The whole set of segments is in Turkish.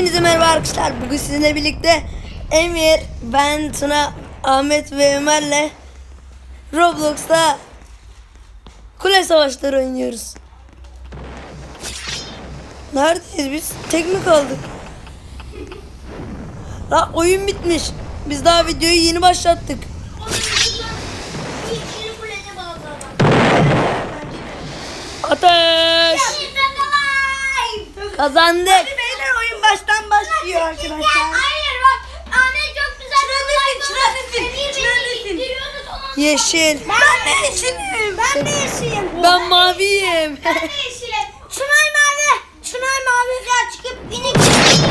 Hepinize merhaba arkadaşlar. Bugün sizinle birlikte Emir, ben, Tuna, Ahmet ve Ömer'le Roblox'ta kule savaşları oynuyoruz. Neredeyiz biz? Tek mi kaldık? La oyun bitmiş. Biz daha videoyu yeni başlattık. Ateş! Kazandık. Baştan başlıyor arkadaşlar. Hayır bak Ahmet çok güzel nesin? ittiriyordu, sonra Yeşil. Ben de yeşilim. Ben de yeşilim. Ben maviyim. Ben de yeşilim. Çınar mavi. Çınar mavi gel çıkıp inek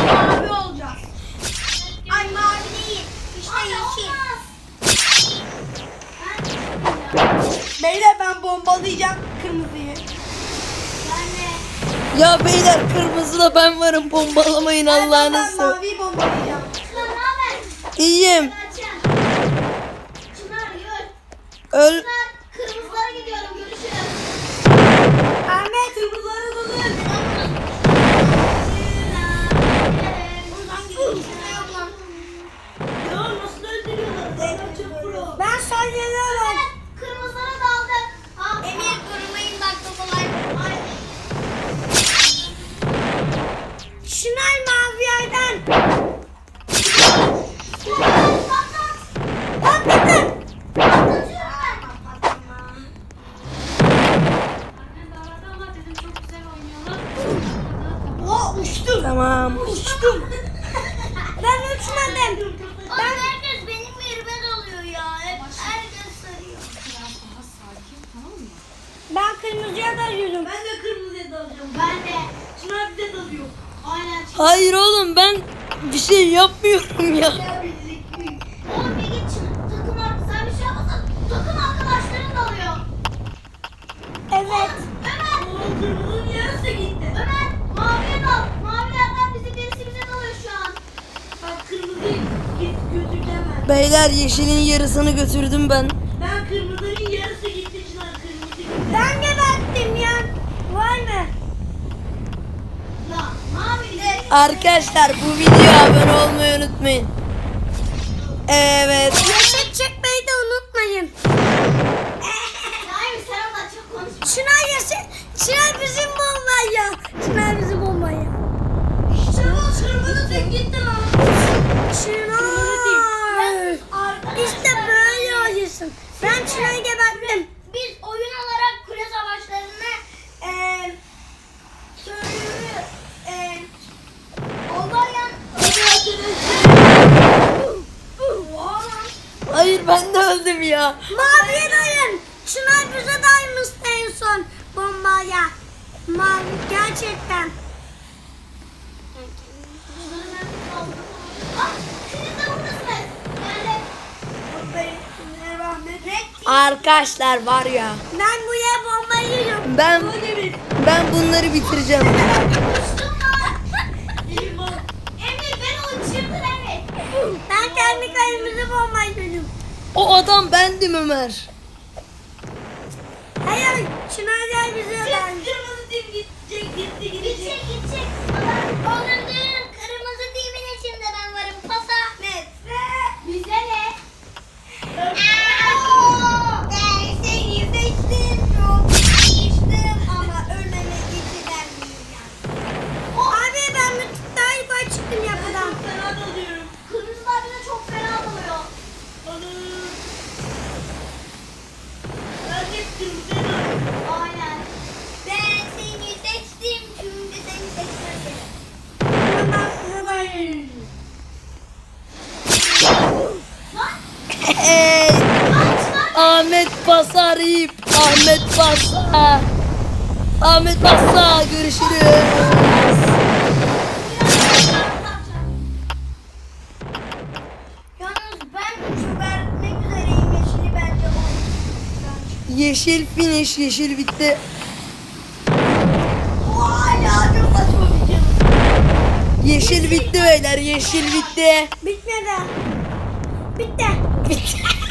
mavi olacağız. Ay mavi değil. İşte yeşil. Beyler ben bombalayacağım. Ya beyler kırmızıda ben varım bombalamayın Ben Allah'ınızı. maviyi bombalayacağım. İyiyim. Öl. Çınar kırmızılara gidiyorum Çınar mavi yerden. Patlat. Patlatın. Patlatıyorum. O uçtum. Tamam. Uçtum. ben uçmadım. Oğlum herkes benim yerime dalıyor ya. Hep herkes sarıyor. Ben kırmızıya dalıyorum. Ben de kırmızıya dalıyorum. Ben de. Çınar bize dalıyor. Aynen. Hayır oğlum ben bir şey yapmıyorum ya. Oğlum bir git şunu. Takım ar- sen bir şey yapmasan takım arkadaşların dalıyor. Evet. Ömer. Oğlum kırmızının yarısı gitti. Ömer. Maviye dal. Mavilerden bizim birisi bize dalıyor şu an. Ben kırmızıyı git götüreceğim ben. Beyler yeşilin yarısını götürdüm ben. Ben kırmızının yarısı gitti Çınar kırmızı gitti. Ben geberttim ya. Ya maviler. Arkadaşlar bu videoya abone olmayı unutmayın. Evet. Yaşa çekmeyi de unutmayın. Hayır sen ondan çok konuşma. Çınar yaşa. Çınar bizim bomba ya. Çınar bizim bomba ya. İşte bu kırmızı tek gitti lan. Çınar. İşte böyle oynuyorsun. Ben Çınar'ı geberttim. Biz oyun olarak kule savaşlarını eee söylüyoruz. Eee olayan Hayır ben de öldüm ya. Maviye dayın. Çınar bize daymıştı en son bombaya. Mavi gerçekten. Arkadaşlar var ya. Ben buraya bomba yiyorum. Ben ben bunları bitireceğim. Emir. Ben kendi kalemize bomba yiyorum. O adam bendim Ömer. Hayır Çınar gel bize daymış. Kırmızı tim gidecek, gitti, gidecek. Gidecek, Onların şu vermek üzereyim yeşili bence o. Yeşil finish yeşil bitti. Yeşil bitti beyler yeşil bitti. Bitmedi. Bitti.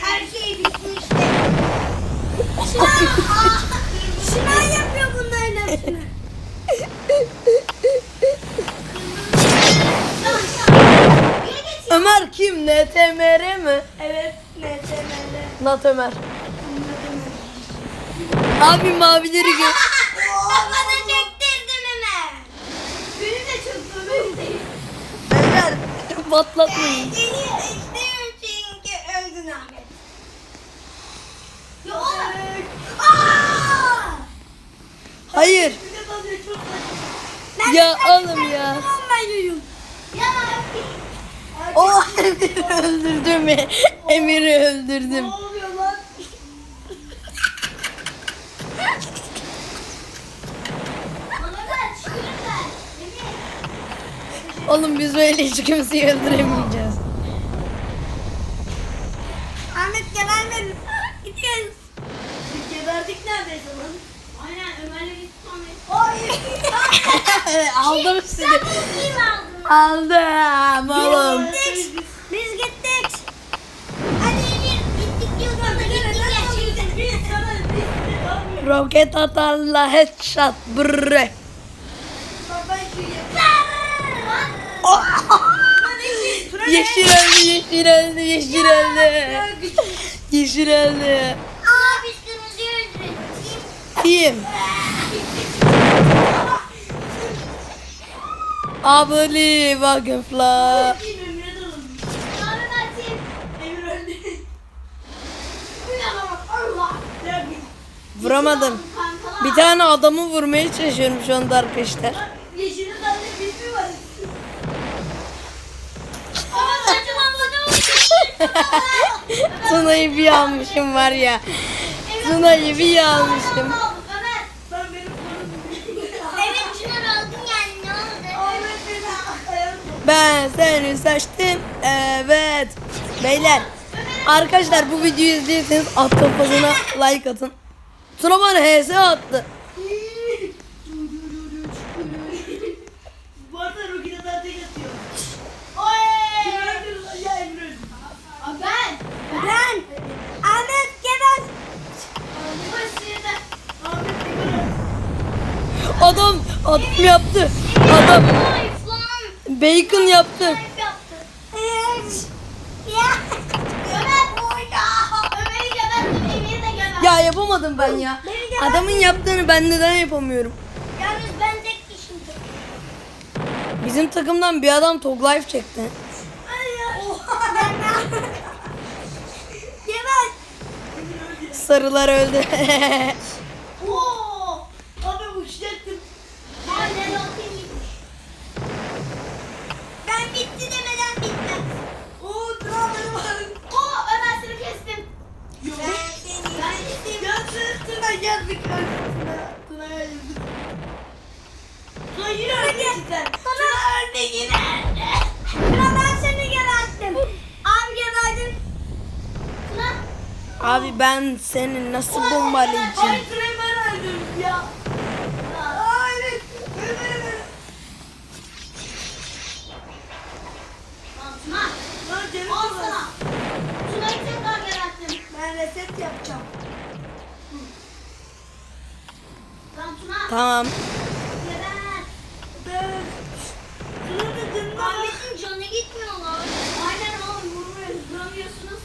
Her şey bitmişti. Çınar yapıyor bunların hepsini. Ömer kim? NTMR mi? Evet. NTM'de. Nat Ömer. Abi mavileri gör. Kafana çektirdim hemen. Beni de çok benim Beyler patlatmayın. Seni istiyorum çünkü öldün Ahmet. Ya oğlum. Aa! Hayır. Ya oğlum ya. O Emir'i öldürdüm. Emir'i öldürdüm. Ne oluyor lan? Oğlum biz böyle hiç kimseyi öldüremeyeceğiz. Ahmet gebermedi. Gidiyoruz. Biz geberdik neredeyse lan. Aynen Ömer'le gittik Ahmet. Hayır. Aldım sizi. Aldım oğlum. Gittik. Biz gittik. Hadi. Gittik. Biz biz Roket atarla headshot bre. Baba şu Yeşil öldü, yeşil öldü, yeşil öldü. Yeşil öldü. Aa biz kırmızıyı öldürelim. Kim? Bu yalan. Allah. Ya bir- Vuramadım. Bir tane adamı vurmaya çalışıyorum şu anda arkadaşlar. Tuna'yı bir almışım var ya. Tuna'yı bir almışım. Ömer. Ben benim konum. Evet Çınar aldın yani ne oldu? Ahmet beni ayağım. Ben seni seçtim. Evet. Beyler. Arkadaşlar bu videoyu izlediyseniz alt kafasına like atın. Tuna bana HS attı. Bu arada Rogi'de zaten yatıyor. Ben. Ben. Ahmet. Adam adam yaptı. Adam. Bacon yaptı. Ya. Yapamadım ben ya. Adamın yaptığını ben neden yapamıyorum? Yalnız ben tek kişiyim. Bizim takımdan bir adam Tog Life çekti. Sarılar öldü. Tuna geldik. Tuna. Tuna geldik. Tuna yine öldü cidden. Tuna öldü yine. Tuna ben seni geberttim. Abi geberdim. Tuna. Abi ben seni nasıl bombalayacağım? Ay Tuna'yı ben öldüm ya. Ay Ömer Lan Tuna. Lan Cemil Al Tuna. sana. Tuna'yı tekrar geberttim. Ben reset yapacağım. Lan Tuna. Tamam. Geber. Ben. Tuna da canına bak. Ahmet'in canı gitmiyor lan. Aynen oğlum vurmuyoruz. Vuramıyorsunuz.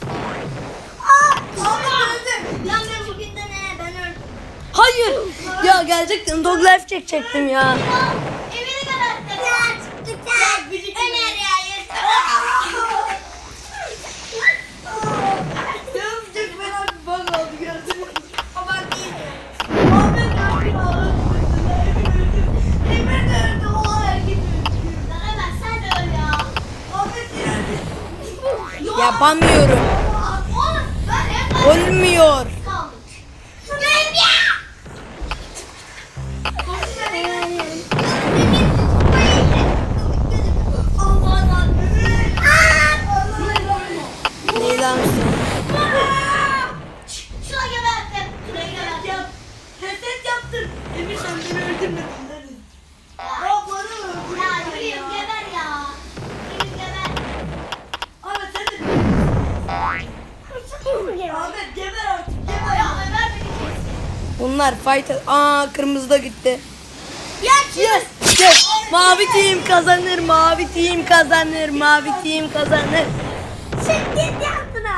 Aa! Ahmet öldü. Lan ben bugün de ne? Ben öldüm. Hayır. Ya gelecektim Dog Life çekecektim ya. Yapamıyorum. Olmuyor. Bunlar fight. Aa kırmızı da gitti. Ya Yes. Yes. Mavi team kazanır. Mavi team kazanır. Mavi team kazanır. Sen git yaptına.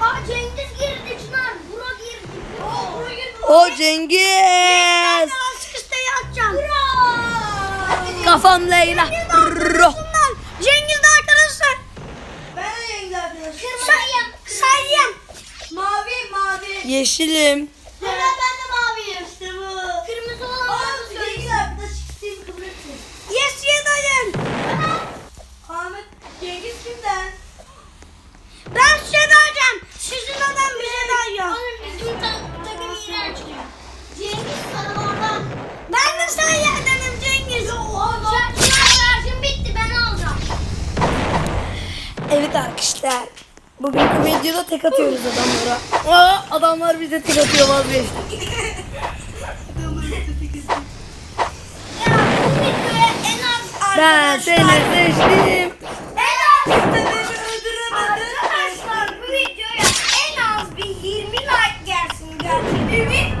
Aa Cengiz girdi Çınar. Bura girdi. O Cengiz. Üst üste yatacağım. Bura. Kafam Leyla. Ro. Cengiz de arkadaşlar. Ben de yenge arkadaşım. Sayayım. Sayayım. Mavi mavi. Yeşilim. Hemen ben de maviyim. İşte bu. Kırmızı olan bana söyle. çıksın kabul etsin. Yes yedayım. Ahmet Cengiz kimden? Ben dayacağım. Sizin adam bize dayıyor. Oğlum bizim takım iğrenç. Cengiz sarılardan. Ben de sen yerdenim Cengiz. Sen şarjım bitti ben alacağım. Evet arkadaşlar. Bugünkü videoda tek atıyoruz adamlara. Aa, adamlar bize tek atıyor vazgeçtik. Ben seni seçtim. En az Arkadaşlar bu videoya en az bir 20 like gelsin gerçekten.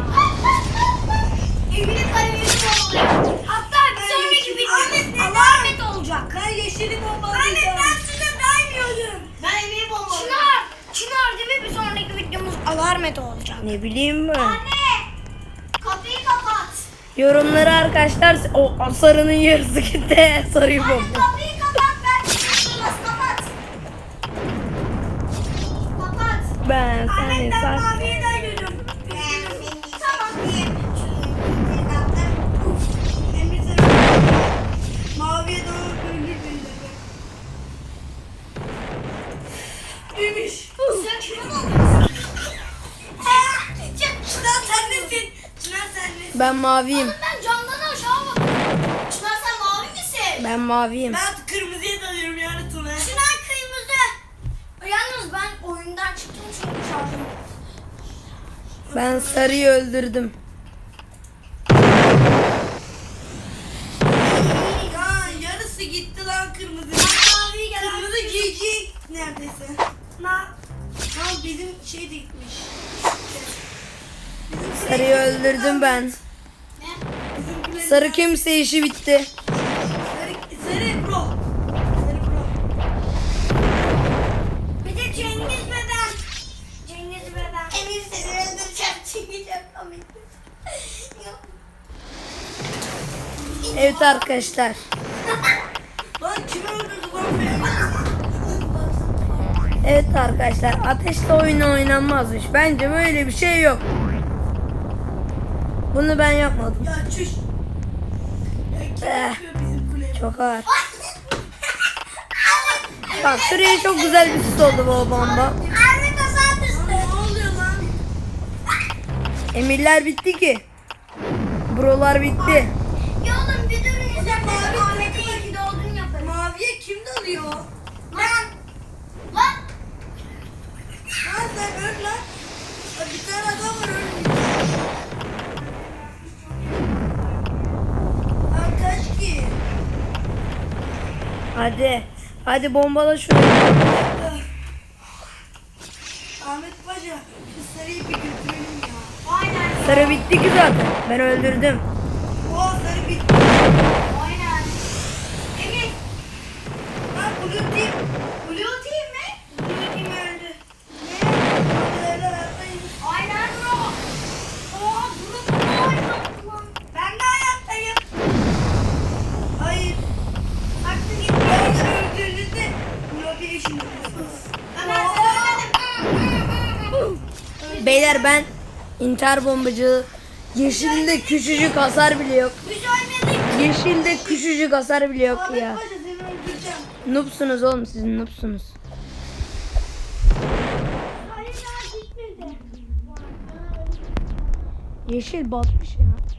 Alarmet olacak. Ne bileyim ben. Anne. Kapıyı kapat. Yorumları arkadaşlar o sarının yarısı gitti. Sarıyı Anne bomba. kapıyı kapat. Ben. Kapat. Kapat. Ben seni maviye. Tamam. Emir sen maviye doğru ölür beni de. Ben maviyim. Oğlum ben camdan aşağı bakıyorum. Çınar sen mavi misin? Ben maviyim. Ben kırmızıya dalıyorum yani Tuna. Çınar kırmızı. Yalnız ben oyundan çıktım çünkü şarjım. Ben sarıyı öldürdüm. Ya yarısı gitti lan kırmızı. Mavi gelen. Kırmızı GG neredeyse. Na. Ha bizim şey de gitmiş. Sarıyı öldürdüm ben. Sarı kimse işi bitti. sarı, bro. Sarı bro. Bir de Cengiz ve ben. Cengiz ve ben. Emir seni öldüreceğim. Cengiz çok komik. Evet arkadaşlar. Lan kimi öldürdü lan? Evet arkadaşlar ateşle oyun oynanmazmış. Bence böyle bir şey yok. Bunu ben yapmadım. Ya çüş. Ya kim Eh. yapıyor bizim kulemi? Çok ağır. Bak şuraya çok güzel bir süs oldu bu bomba. Anne kasa düştü. Ne oluyor lan? Emirler bitti ki. Brolar bitti. Hadi. Hadi bombala şunu. Ahmet Paşa şu sarıyı bir götürelim ya. Aynen. Sarı bitti ki zaten. Ben öldürdüm. İntihar bombacı. Yeşilde küçücük hasar bile yok. Yeşilde küçücük hasar bile yok ya. Noobsunuz oğlum siz gitmedi. Yeşil batmış ya.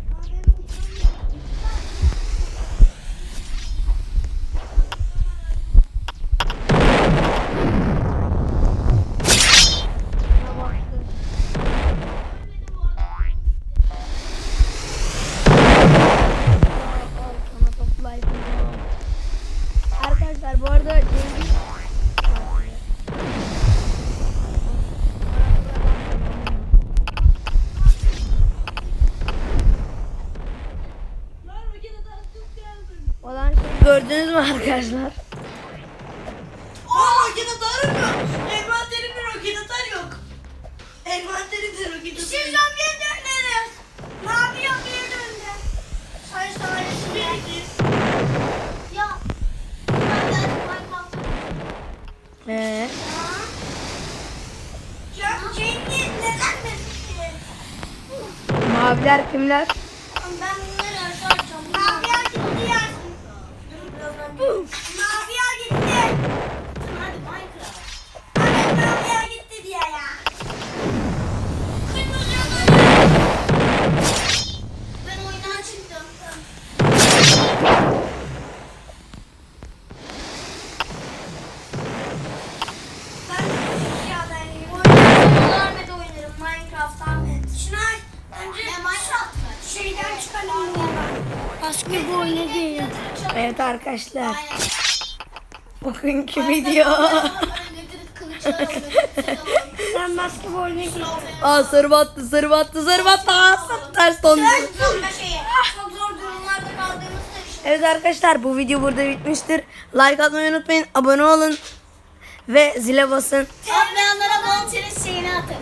Mü arkadaşlar? Aa roket atarım yok. Envanterimde roket atar yok. Envanterimde roket atar Siz yok. zombiye döndünüz. Mavi zombiye döndü. Sayı sayısı bir. Ya. Ee, Ya Cengiz neden mesutsun? maviler kimler? Ben bunları açacağım. Maviye gitti ya. Başka bir oyuna. Evet arkadaşlar. Bugünkü video. Ben başka bir oyuna gireyim. Aa sarı battı sarı battı sarı battı. Aa, ters dondu. Çok zor durumlarda kaldığımızda işte. Evet arkadaşlar bu video burada bitmiştir. Like atmayı unutmayın. Abone olun. Ve zile basın. Atmayanlara bol şeyini atın.